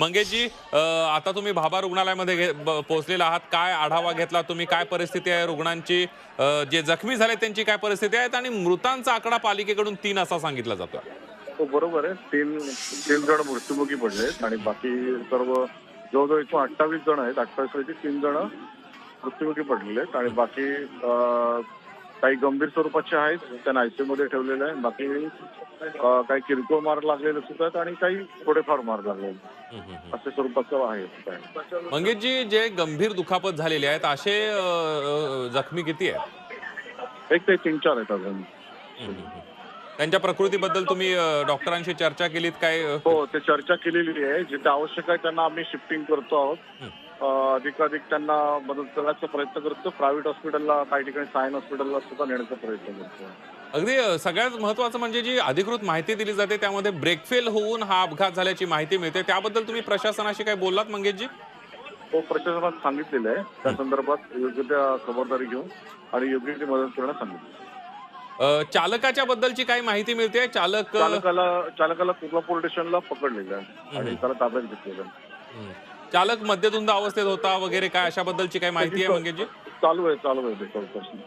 मंगेशजी आता तुम्ही भाभा रुग्णालयामध्ये पोहोचलेला आहात. काय आढावा घेतला तुम्ही? काय परिस्थिती आहे रुग्णांची? जे जखमी झाले त्यांची काय परिस्थिती आहे? आणि मृतांचा आकडा पालिकेकडून तीन असा सांगितला जातो हो बरोबर आहे. तीन तीन जण मृत्युमुखी पडले आणि बाकी सर्व जवळजवळ एकूण अठ्ठावीस जण आहेत. अठ्ठावीस पैकी तीन जण मृत्युमुखी पडलेले आहेत. आणि बाकी काही गंभीर स्वरूपाचे आहेत त्यांना आयसीयू मध्ये ठेवलेले आहे बाकी काही किरकोळ मार लागलेले सुद्धा आहेत आणि काही थोडेफार मार लागलेले असे स्वरूपाचं आहे मंगेशजी जे गंभीर दुखापत झालेले आहेत असे जखमी किती आहेत? एक ते तीन चार आहेत अजून. त्यांच्या प्रकृतीबद्दल तुम्ही डॉक्टरांशी चर्चा केलीत काय हो ते चर्चा केलेली आहे. जिथे आवश्यक आहे त्यांना आम्ही शिफ्टिंग करतो आहोत. अधिकाधिक त्यांना मदत करण्याचा प्रयत्न करतो. प्रायव्हेट हॉस्पिटलला काही ठिकाणी सायन हॉस्पिटलला सुद्धा नेण्याचा प्रयत्न करतो. अगदी सगळ्यात महत्वाचं म्हणजे जी अधिकृत माहिती दिली जाते त्यामध्ये ब्रेकफेल होऊन हा अपघात झाल्याची माहिती मिळते. त्याबद्दल तुम्ही प्रशासनाशी काय बोललात मंगेशजी? तो प्रशासनात सांगितलेलं आहे. त्या संदर्भात योग्य त्या खबरदारी घेऊन आणि योग्य ती मदत करण्यास सांगितलं. चालकाच्या बद्दलची काही माहिती मिळते? चालक चालकाला चालकाला कुर्ला पोलीस स्टेशनला पकडलेलं आहे. आणि त्याला ताब्यात घेतलेलं आहे. हं. चालक मद्यधुंद अवस्थेत होता वगैरे काय अशा बद्दलची काही माहिती आहे मंगेशजी? चालू आहे चालू आहे चौकशी.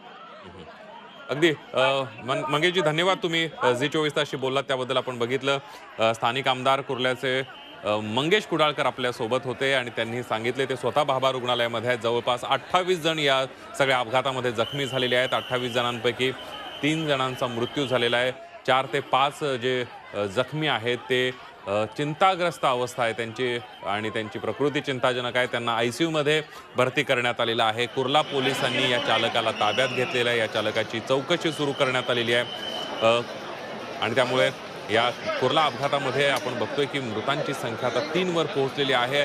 अगदी मंगेशजी धन्यवाद तुम्ही झी चोवीस तासशी बोललात त्याबद्दल आपण बघितलं. स्थानिक आमदार कुर्ल्याचे मंगेश कुडाळकर आपल्यासोबत होते आणि त्यांनी सांगितले ते स्वतः भाभा रुग्णालयामध्ये आहेत. जवळपास अठ्ठावीस जण या सगळ्या अपघातामध्ये जखमी झालेले आहेत. अठ्ठावीस जणांपैकी तीन जणांचा मृत्यू झालेला आहे. चार ते पाच जे जखमी आहेत ते चिंताग्रस्त अवस्था आहे त्यांची आणि त्यांची प्रकृती चिंताजनक आहे. त्यांना आय सी यूमध्ये भरती करण्यात आलेलं आहे. कुर्ला पोलिसांनी या चालकाला ताब्यात घेतलेलं आहे. या चालकाची चौकशी सुरू करण्यात आलेली आहे. आणि त्यामुळे या कुर्ला अपघातामध्ये आपण बघतोय की मृतांची संख्या आता तीनवर पोहोचलेली आहे.